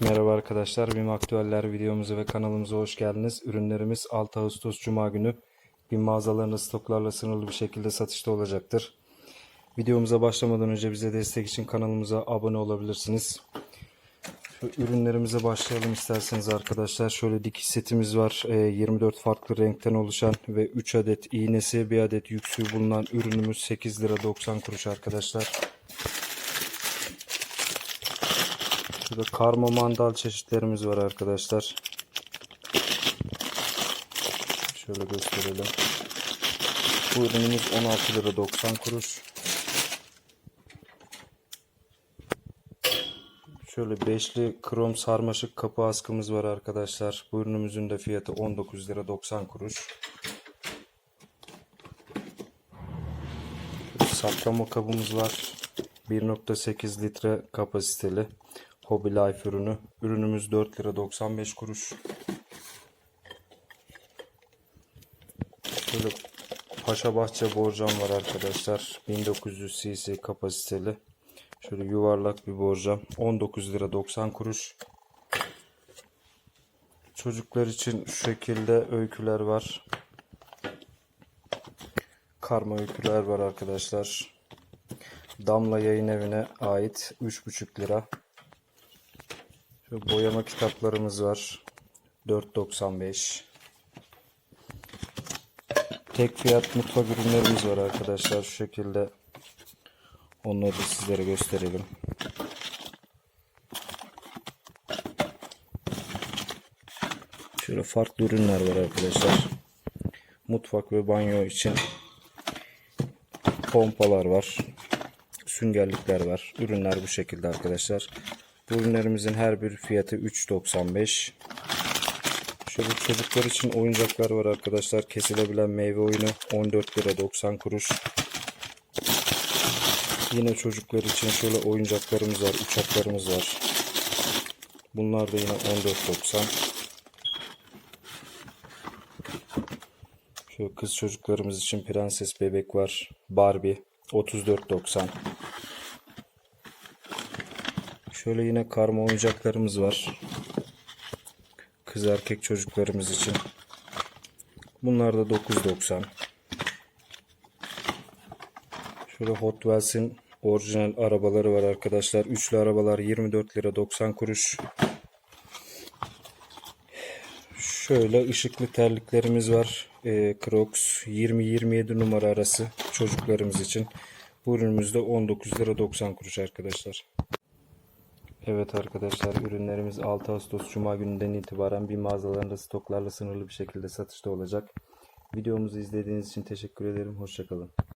Merhaba arkadaşlar, BİM Aktüeller videomuza ve kanalımıza hoş geldiniz. Ürünlerimiz 6 Ağustos Cuma günü BİM mağazalarında stoklarla sınırlı bir şekilde satışta olacaktır. Videomuza başlamadan önce bize destek için kanalımıza abone olabilirsiniz. Şu ürünlerimize başlayalım isterseniz arkadaşlar. Şöyle dikiş setimiz var. Ee, 24 farklı renkten oluşan ve 3 adet iğnesi, 1 adet yüksüğü bulunan ürünümüz 8 lira 90 kuruş arkadaşlar. Şurada karma mandal çeşitlerimiz var arkadaşlar. Şöyle gösterelim. Bu ürünümüz 16 lira 90 kuruş. Şöyle beşli krom sarmaşık kapı askımız var arkadaşlar. Bu ürünümüzün de fiyatı 19 lira 90 kuruş. Saklama kabımız var. 1.8 litre kapasiteli. Hobby Life ürünü. Ürünümüz 4 lira 95 kuruş. Şöyle Paşa Bahçe borcam var arkadaşlar. 1900 cc kapasiteli. Şöyle yuvarlak bir borcam. 19 lira 90 kuruş. Çocuklar için şu şekilde öyküler var. Karma öyküler var arkadaşlar. Damla Yayın Evi'ne ait 3,5 lira. Şu boyama kitaplarımız var. 4.95. Tek fiyat mutfak ürünlerimiz var arkadaşlar. Şu şekilde onları da sizlere gösterelim. Şöyle farklı ürünler var arkadaşlar. Mutfak ve banyo için pompalar var. Süngerlikler var. Ürünler bu şekilde arkadaşlar. Bu ürünlerimizin her bir fiyatı 3.95. Şöyle çocuklar için oyuncaklar var arkadaşlar. Kesilebilen meyve oyunu 14 lira 90 kuruş. Yine çocuklar için şöyle oyuncaklarımız var. Uçaklarımız var. Bunlar da yine 14.90. Şöyle kız çocuklarımız için prenses bebek var. Barbie 34.90. Şöyle yine karma oyuncaklarımız var. Kız erkek çocuklarımız için. Bunlar da 9.90. Şöyle Hot Wheels'in orijinal arabaları var arkadaşlar. Üçlü arabalar 24 lira 90 kuruş. Şöyle ışıklı terliklerimiz var. Ee, Crocs 20-27 numara arası çocuklarımız için. Bu ürünümüz de 19 lira 90 kuruş arkadaşlar. Evet arkadaşlar ürünlerimiz 6 Ağustos Cuma gününden itibaren bir mağazalarında stoklarla sınırlı bir şekilde satışta olacak. Videomuzu izlediğiniz için teşekkür ederim. Hoşçakalın.